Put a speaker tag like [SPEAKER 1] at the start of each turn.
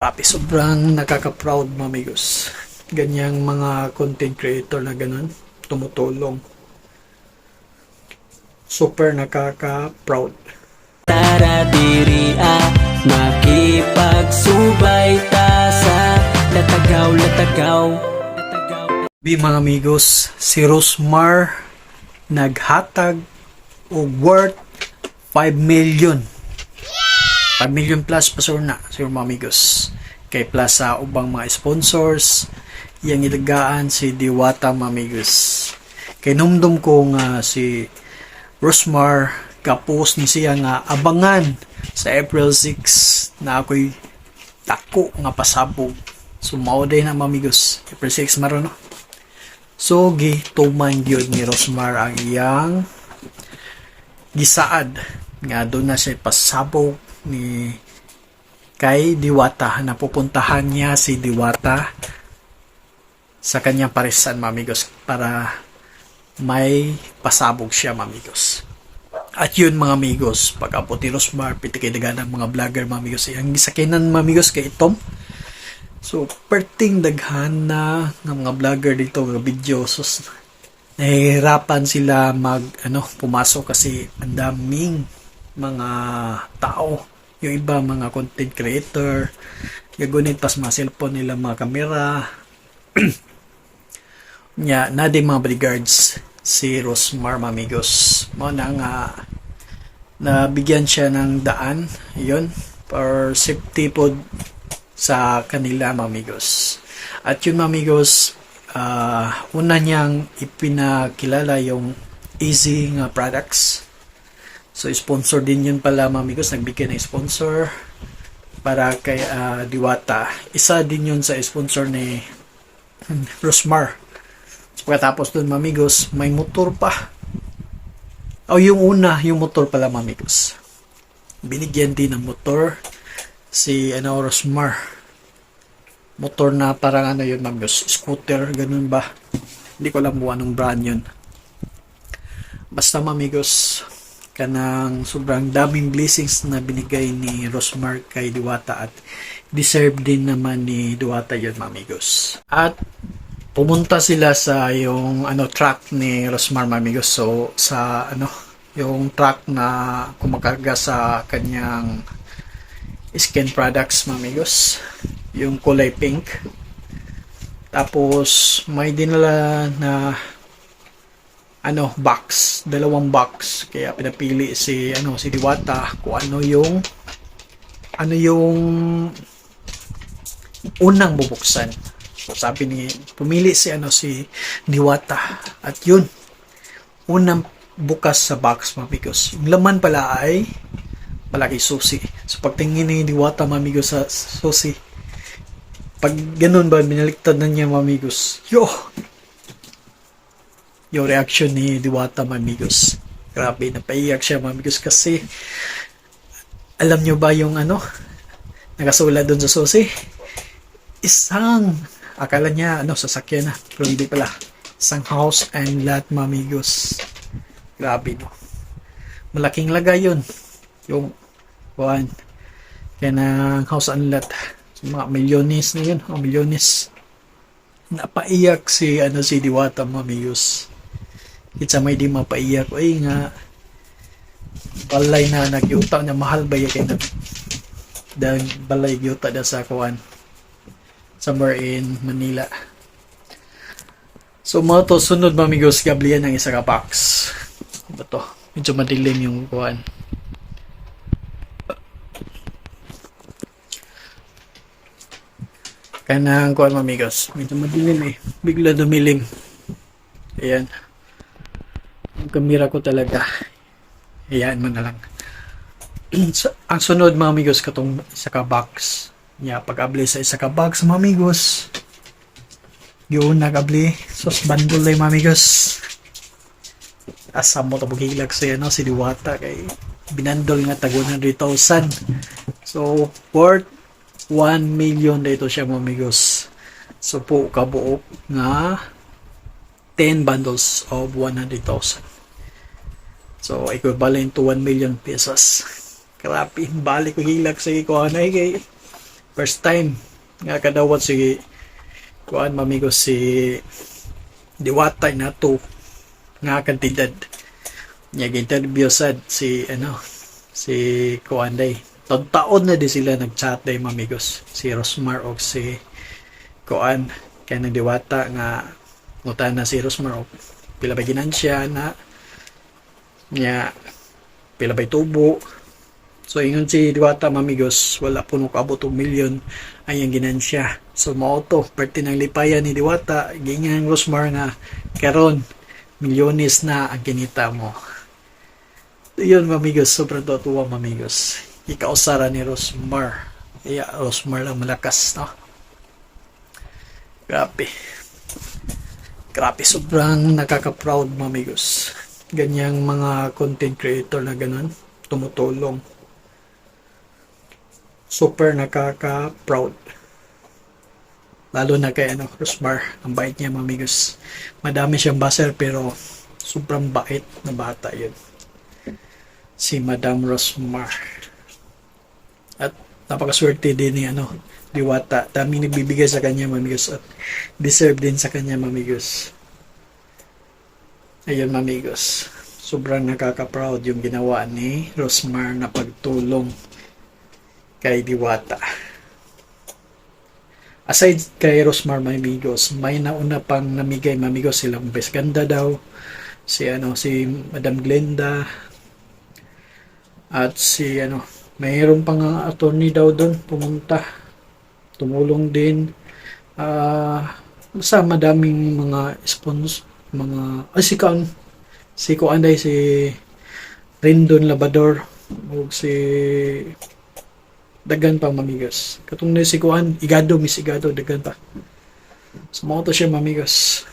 [SPEAKER 1] Papi, sobrang nakaka-proud mga amigos. Ganyang mga content creator na ganun, tumutulong. Super nakaka-proud.
[SPEAKER 2] Tara diri ah, makipagsubay ta sa Latagaw, Latagaw
[SPEAKER 1] Bi mga amigos, si Rosmar naghatag og worth 5 million. 5 million plus pa sir na, sir mga amigos. Kay plus sa ubang mga sponsors, yang ilagaan si Diwata mga amigos. Kay numdum ko nga si Rosmar kapos ni siya nga abangan sa April 6 na ako'y tako nga pasabog. So mao day na mga amigos. April 6 maron no? So, gituman gyud ni Rosmar ang iyang gisaad nga doon na siya pasabog ni kay Diwata na pupuntahan niya si Diwata sa kanyang parisan mamigos para may pasabog siya mamigos. At yun mga amigos, pag abot ni Rosmar, pitikidagan ng mga vlogger mamigos. Ang gisakinan mamigos kay Tom, So, perting daghan na ng mga vlogger dito nga video sus nahihirapan sila mag ano pumasok kasi ang daming mga tao yung iba mga content creator gagunit pas mga cellphone nila mga kamera nya na din mga bodyguards si Rosmar Mamigos mo na nga nabigyan siya ng daan yun for safety po sa kanila mamigos. At yun mamigos, uh, una niyang ipinakilala yung easy nga products. So sponsor din yun pala mamigos, nagbigay ng sponsor para kay uh, Diwata. Isa din yun sa sponsor ni Rosmar. So, pagkatapos dun mamigos, may motor pa. O yung una, yung motor pala mamigos. Binigyan din ng motor si ano Rosmar motor na parang ano yun ma'am scooter ganun ba hindi ko alam kung anong brand yun basta mamigos kanang sobrang daming blessings na binigay ni Rosmar kay Diwata at deserve din naman ni Diwata yun mamigos at pumunta sila sa yung ano truck ni Rosmar mamigos so sa ano yung truck na kumakarga sa kanyang skin products mamigos yung kulay pink. Tapos may dinala na ano box. Dalawang box. Kaya pinapili si ano si Diwata kung ano yung ano yung unang bubuksan. Sabi ni pumili si ano si Diwata. At yun unang bukas sa box mamigos yung laman pala ay palagi susi. So pagtingin ni Diwata mamigos sa susi pag ganun ba binaliktad na niya mamigos yo yung reaction ni Diwata mamigos. Grabe napaiyak siya mamigos kasi alam nyo ba yung ano nakasulat doon sa susi? Isang akala niya ano sasakyan na. Pero hindi pala. Isang house and lot mamigos. Grabe no? Malaking lagay yun. Yung kuhan kaya ng house and lot. So, mga milyones na yun o milyones. Napaiyak si ano si Diwata mamigos kitsa may di mapaiyak ay nga balay na nagyuta na mahal ba kay na dahil balay gyuta da sa kuhan somewhere in Manila. So mga to, sunod mamigos, gablian ng isa ka box. Ano to? Medyo madilim yung kuhan. Kanang kuhan mamigos. Medyo madilim eh. Bigla dumilim. Ayan. Kamera ko talaga. Ayan mo na lang. So, ang sunod mga amigos katong isa ka box. Niya pag-abli sa isa ka box mga amigos. Yun nag-abli sos bandol ay mga amigos. Asa mo tabog hilag sa no? Si Diwata kay binandol nga tag 100,000 so worth 1 million dito siya mga amigos. So po kabuok nga 10 bundles of 100,000 so equivalent to 1 million pesos. Grabe, balik ko hilag sa ikuanay kay first time. Nga kadawat si kuan mamigos si Diwata na to. Nga kantidad. Niya interview sad si ano si kuan day. Taon na di sila nagchat day mamigos. Si Rosmar o si kuan kay nang Diwata nga ngutan na si Rosmar og pila ba ginansya na niya pila ba tubo So, ingon si Diwata Mamigos, wala po nung kaabot og milyon ang iyang ginansya. So, mao to, parte ng lipayan ni Diwata, gingang Rosmar nga, karon milyones na ang kinita mo. Yun, Mamigos, sobrang tuwa, Mamigos. Ikausara ni Rosmar. Iya, Rosmar lang malakas, no? Grabe. Grabe, sobrang nakaka-proud, Mamigos. Ganyang mga content creator na ganun, tumutulong super nakaka-proud. Lalo na kay ano, Rosmar. Ang bait niya, mamigos. Madami siyang baser pero sobrang bait na bata yun. Si Madam Rosmar. At napakaswerte din ni ano, Diwata. Daming nagbibigay sa kanya, mamigos. At deserve din sa kanya, mamigos. Ayun, mamigos. Sobrang nakaka-proud yung ginawa ni Rosmar na pagtulong kay Diwata. Aside kay Rosmar Mamigos, may nauna pang namigay Mamigos silang best ganda daw. Si ano si Madam Glenda at si ano mayroon pang uh, attorney daw doon pumunta. Tumulong din ah sa madaming mga sponsors mga ah, si Kuan si Kuan day si Rindon Labador ug si dagan pa mamigas. Katong na si Kuan, igado, mis igado, dagan pa. So, mga to siya mamigas.